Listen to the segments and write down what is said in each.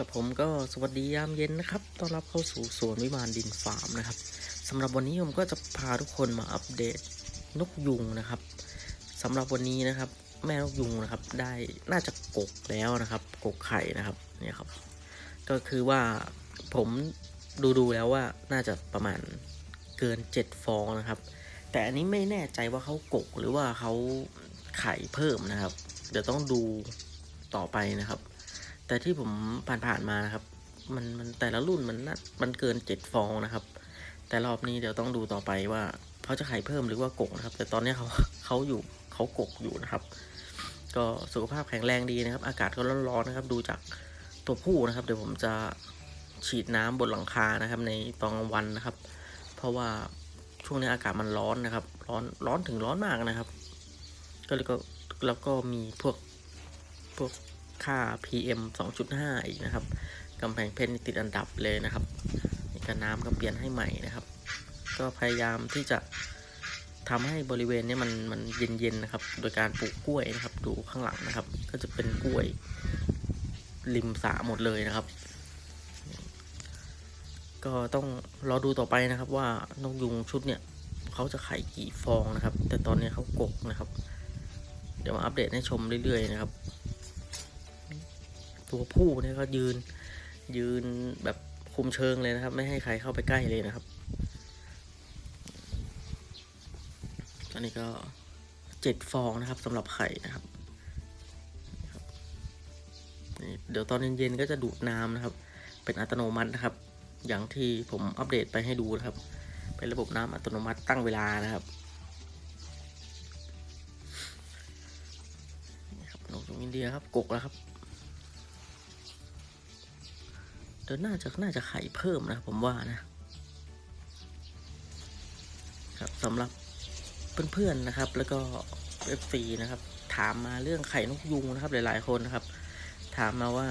กับผมก็สวัสดียามเย็นนะครับต้อนรับเข้าสู่สวนวิมานดินฟาร์มนะครับสำหรับวันนี้ผมก็จะพาทุกคนมาอัปเดตนกยุงนะครับสำหรับวันนี้นะครับ แม่นกยุงนะครับ ได้น่าจะกกแล้วนะครับกกไข่นะครับเนี่ยครับ ก็คือว่าผมดูดูแล้วว่าน่าจะประมาณเกินเจ็ดฟองนะครับ แต่อันนี้ไม่แน่ใจว่าเขากกหรือว่าเขาไข่เพิ่มนะครับ เดี๋ยวต้องดูต่อไปนะครับ แต่ที่ผมผ่านๆมานะครับ มันมันแต่ละรุ่นมันน่ามันเกินเจ็ดฟองนะครับ แต่รอบนี้เดี๋ยวต้องดูต่อไปว่าเขาจะไข่เพิ่มหรือว่ากกนะครับ แต่ตอนนี้เขาเขาอยู่เขากกอยู่นะครับ ก็สุขภาพแข็งแรงดีนะครับ อากาศก็ร้อนๆนะครับ ดูจากตัวผู้นะครับ เดี๋ยวผมจะฉีดน้ำบนหลังคานะครับ ในตอนกลางวันนะครับ เพราะว่าช่วงนี้อากาศมันร้อนนะครับ ร้อนร้อนถึงร้อนมากนะครับ ก็เลยก็แล้วก็มีพวกพวก ค่า PM 2.5 อีกนะครับกำแพงเพชรติดอันดับเลยนะครับนี่ก็น้ำก็เปลี่ยนให้ใหม่นะครับ ก็พยายามที่จะทำให้บริเวณนี้มันมันเย็นๆนะครับ โดยการปลูกกล้วยนะครับ ดูข้างหลังนะครับ ก็จะเป็นกล้วยริมสระหมดเลยนะครับ ก็ต้องรอดูต่อไปนะครับ ว่านกยุงชุดเนี่ยเขาจะไข่กี่ฟองนะครับ แต่ตอนนี้เขากกนะครับ เดี๋ยวมาอัปเดตให้ชมเรื่อยๆนะครับ ตัวผู้เนี่ยก็ยืนยืนแบบคุมเชิงเลยนะครับ ไม่ให้ใครเข้าไปใกล้เลยนะครับอันนี้ก็เจ็ดฟองนะครับสำหรับไข่นะครับเดี๋ยวตอนเย็นๆก็จะดูดน้ำนะครับ เป็นอัตโนมัตินะครับ อย่างที่ผมอัปเดตไปให้ดูนะครับ เป็นระบบน้ำอัตโนมัติตั้งเวลานะครับนี่ครับนกยุงอินเดียครับกกแล้วครับ ดี๋ยวน่าจะน่าจะไข่เพิ่มนะผมว่านะครับสำหรับเพื่อนๆนะครับ แล้วก็เอฟซีนะครับ ถามมาเรื่องไข่นกยุงนะครับ หลายๆคนนะครับ ถามมาว่า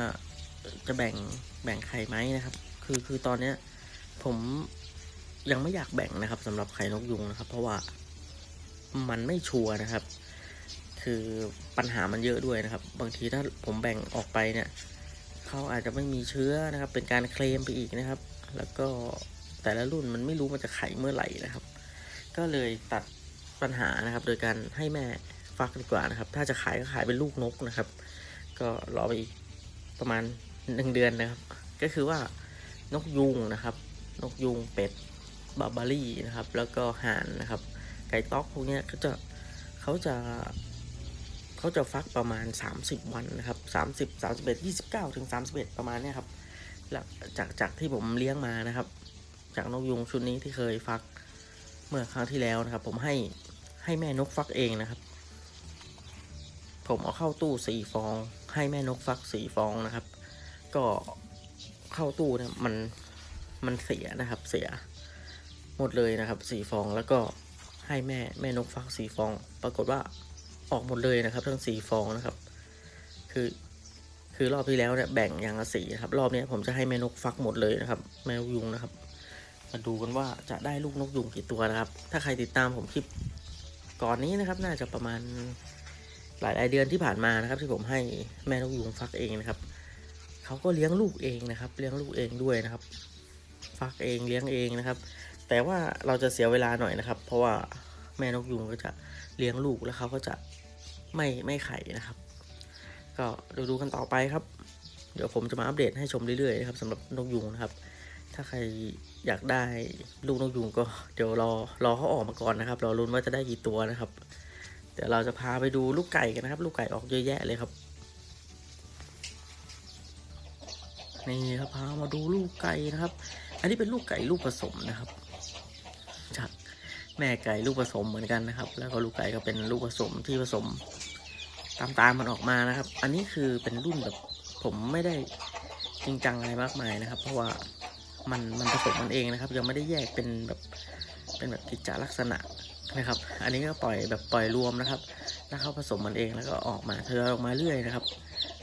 จะแบ่งแบ่งไข่ไหมนะครับ คือคือตอนเนี้ย ผมยังไม่อยากแบ่งนะครับสำหรับไข่นกยุงนะครับ เพราะว่ามันไม่ชัวร์นะครับ คือปัญหามันเยอะด้วยนะครับ บางทีถ้าผมแบ่งออกไปเนี่ย เขาอาจจะไม่มีเชื้อนะครับ เป็นการเคลมไปอีกนะครับ แล้วก็แต่ละรุ่นมันไม่รู้มันจะไข่เมื่อไหร่นะครับ ก็เลยตัดปัญหานะครับ โดยการให้แม่ฟักดีกว่านะครับ ถ้าจะขายก็ขายเป็นลูกนกนะครับ ก็รอไปอีกประมาณหนึ่งเดือนนะครับ ก็คือว่านกยุงนะครับ นกยุงเป็ดบาบารี่นะครับ แล้วก็ห่านนะครับ ไก่ต๊อกพวกนี้ยเขาจะเขาจะ เขาจะฟักประมาณ 30 วันนะครับ30 31 29ถึง31 ประมาณเนี้ยครับแล้วจากจากที่ผมเลี้ยงมานะครับ จากนกยุงชุดนี้ที่เคยฟักเมื่อครั้งที่แล้วนะครับ ผมให้ให้แม่นกฟักเองนะครับ ผมเอาเข้าตู้สี่ฟอง ให้แม่นกฟักสี่ฟองนะครับ ก็เข้าตู้เนี่ยมันมันเสียนะครับเสียหมดเลยนะครับสี่ฟองแล้วก็ให้แม่แม่นกฟักสี่ฟอง ปรากฏว่า ออกหมดเลยนะครับ ทั้งสี่ฟองนะครับ คือ คือรอบที่แล้วเนี่ยแบ่งอย่างละสีนะครับ รอบนี้ผมจะให้แม่นกฟักหมดเลยนะครับ แม่นกยุงนะครับ มาดูกันว่าจะได้ลูกนกยุงกี่ตัวนะครับ ถ้าใครติดตามผมคลิปก่อนนี้นะครับ น่าจะประมาณหลายๆเดือนที่ผ่านมานะครับ ที่ผมให้แม่นกยุงฟักเองนะครับเขาก็เลี้ยงลูกเองนะครับ เลี้ยงลูกเองด้วยนะครับ ฟักเองเลี้ยงเองนะครับ แต่ว่าเราจะเสียเวลาหน่อยนะครับ เพราะว่าแม่นกยุงก็จะเลี้ยงลูกแล้วเขาก็จะ ไม่ไม่ไข่นะครับ ก็ดูดูกันต่อไปครับ เดี๋ยวผมจะมาอัปเดตให้ชมเรื่อยๆครับสำหรับนกยุงนะครับ ถ้าใครอยากได้ลูกนกยุงก็เดี๋ยวรอรอเขาออกมาก่อนนะครับรอรุ้นว่าจะได้กี่ตัวนะครับเดี๋ยวเราจะพาไปดูลูกไก่กันนะครับ ลูกไก่ออกเยอะแยะเลยครับนี่ครับพามาดูลูกไก่นะครับ อันนี้เป็นลูกไก่ลูกผสมนะครับ จาก แม่ไก่ลูกผสมเหมือนกันนะครับ แล้วก็ลูกไก่ก็เป็นลูกผสมที่ผสม ตามตามมันออกมานะครับ อันนี้คือเป็นรุ่นแบบผมไม่ได้จริงจังอะไรมากมายนะครับ เพราะว่ามันมันผสมมันเองนะครับ ยังไม่ได้แยกเป็นแบบเป็นแบบกิจจลักษณะนะครับ อันนี้ก็ปล่อยแบบปล่อยรวมนะครับ แล้วเขาผสมมันเองแล้วก็ออกมาทยอยออกมาเรื่อยนะครับ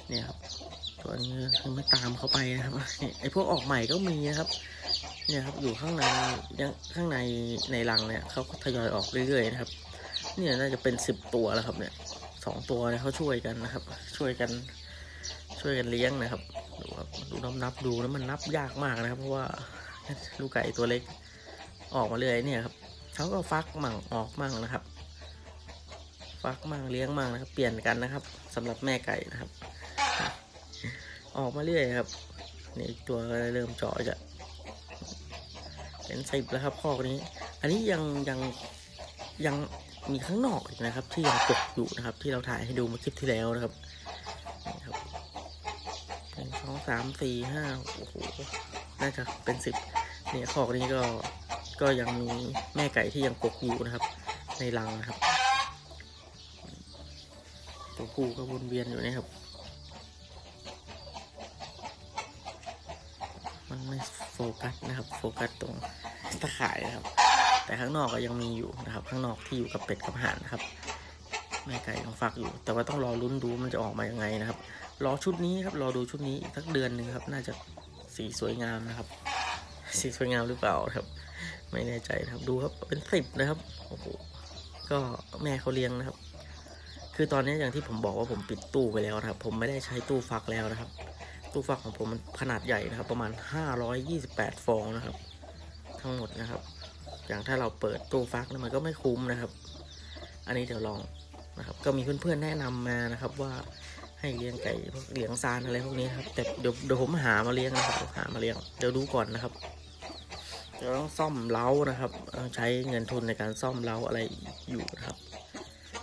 เนี่ยครับตัวนี้คือไม่ตามเขาไปนะครับไอพวกออกใหม่ก็มีนะครับ เนี่ยครับอยู่ข้างในยังข้างในในรังเนี่ยเขาก็ทยอยออกเรื่อยๆนะครับ เนี่ยน่าจะเป็นสิบตัวแล้วครับเนี่ยสองตัวเนี่ยเขาช่วยกันนะครับ ช่วยกันช่วยกันเลี้ยงนะครับดูครับดูนับนับดูแล้วมันนับยากมากนะครับ เพราะว่าลูกไก่ตัวเล็กออกมาเรื่อยเนี่ยครับเขาก็ฟักมั่งออกมั่งนะครับ ฟักมั่งเลี้ยงมั่งนะครับ เปลี่ยนกันนะครับสำหรับแม่ไก่นะครับ ออกมาเรื่อยครับนี่ตัวก็เริ่มเจาะจะ เป็นสิบแล้วครับขอกนี้ อันนี้ยังยังยังมีข้างนอกอีกนะครับ ที่ยังกกอยู่นะครับ ที่เราถ่ายให้ดูเมื่อคลิปที่แล้วนะครับนี่ครับหนึ่งสองสามสี่ห้าโอ้โหน่าจะเป็นสิบเนี่ยขอกนี้ก็ก็ยังมีแม่ไก่ที่ยังกกอยู่นะครับ ในรังนะครับ ตัวผู้ก็วนเวียนอยู่นะครับ มันไม่ กัสนะครับ โฟกัสตรงตะข่ายนะครับ แต่ข้างนอกก็ยังมีอยู่นะครับ ข้างนอกที่อยู่กับเป็ดกับห่านนะครับแม่ไก่ยังฟักอยู่ แต่ว่าต้องรอลุ้นดูมันจะออกมายังไงนะครับ รอชุดนี้ครับ รอดูชุดนี้อีกสักเดือนหนึ่งครับ น่าจะสีสวยงามนะครับ สีสวยงามหรือเปล่าครับ ไม่แน่ใจนะครับ ดูครับ เป็นสิบนะครับ โอ้โห ก็แม่เขาเลี้ยงนะครับ คือตอนนี้อย่างที่ผมบอกว่าผมปิดตู้ไปแล้วนะครับ ผมไม่ได้ใช้ตู้ฟักแล้วนะครับ ตู้ฟักของผมมันขนาดใหญ่นะครับ ประมาณ 528 ฟองนะครับ ทั้งหมดนะครับ อย่างถ้าเราเปิดตู้ฟักมันก็ไม่คุ้มนะครับ อันนี้เดี๋ยวลองนะครับ ก็มีเพื่อนๆแนะนำมานะครับว่าให้เลี้ยงไก่พวกเลี้ยงซานอะไรพวกนี้ครับแต่เดี๋ยวเดี๋ยวผมหามาเลี้ยงนะครับหามาเลี้ยงเดี๋ยวดูก่อนนะครับเดี๋ยวต้องซ่อมเล้านะครับใช้เงินทุนในการซ่อมเล้าอะไรอยู่นะครับ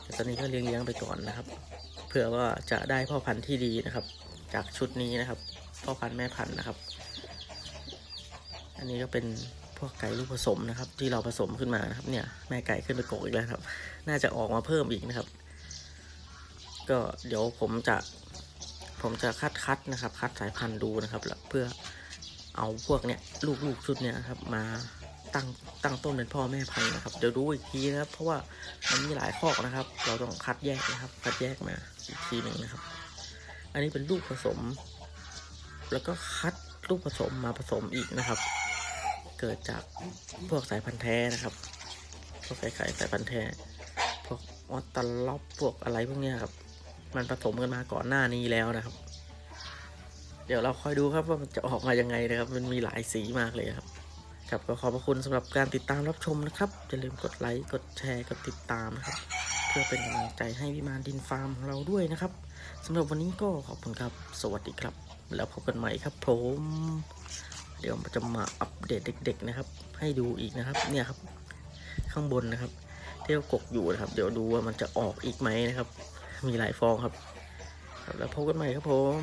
แต่ตอนนี้ก็เลี้ยงเลี้ยงๆไปก่อนนะครับ เผื่อว่าจะได้พ่อพันธุ์ที่ดีนะครับ จากชุดนี้นะครับพ่อพันธุ์แม่พันธุ์นะครับ อันนี้ก็เป็นพวกไก่ลูกผสมนะครับ ที่เราผสมขึ้นมานะครับ เนี่ยแม่ไก่ขึ้นไปกกอีกแล้วครับ น่าจะออกมาเพิ่มอีกนะครับ ก็เดี๋ยวผมจะผมจะคัดคัดนะครับ คัดสายพันธุ์ดูนะครับแล้วเพื่อเอาพวกเนี้ยลูกๆชุดเนี้ยครับมาตั้งตั้งต้นเป็นพ่อแม่พันธุ์นะครับเดี๋ยวดูอีกทีนะครับ เพราะว่ามันมีหลายข้อนะครับ เราต้องคัดแยกนะครับ คัดแยกมาอีกทีหนึ่งนะครับ อันนี้เป็นลูกผสม แล้วก็คัดลูกผสมมาผสมอีกนะครับ เกิดจากพวกสายพันธุ์แท้นะครับพวกไก่ไข่สายพันธุ์แท้พวกออตตล็อบพวกอะไรพวกนี้ครับ มันผสมกันมาก่อนหน้านี้แล้วนะครับ เดี๋ยวเราคอยดูครับว่ามันจะออกมายังไงนะครับ มันมีหลายสีมากเลยครับ ครับก็ขอบพระคุณสำหรับการติดตามรับชมนะครับอย่าลืมกดไลค์กดแชร์กดติดตามนะครับ เพื่อเป็นกำลังใจให้วิมานดินฟาร์มของเราด้วยนะครับ สำหรับวันนี้ก็ขอบคุณครับ สวัสดีครับ แล้วพบกันใหม่ครับผม เดี๋ยวจะมาอัปเดตเด็ก ๆ นะครับ ให้ดูอีกนะครับ เนี่ยครับ ข้างบนนะครับที่เรากกอยู่นะครับ เดี๋ยวดูว่ามันจะออกอีกไหมนะครับ มีหลายฟองครับ ครับแล้วพบกันใหม่ครับผม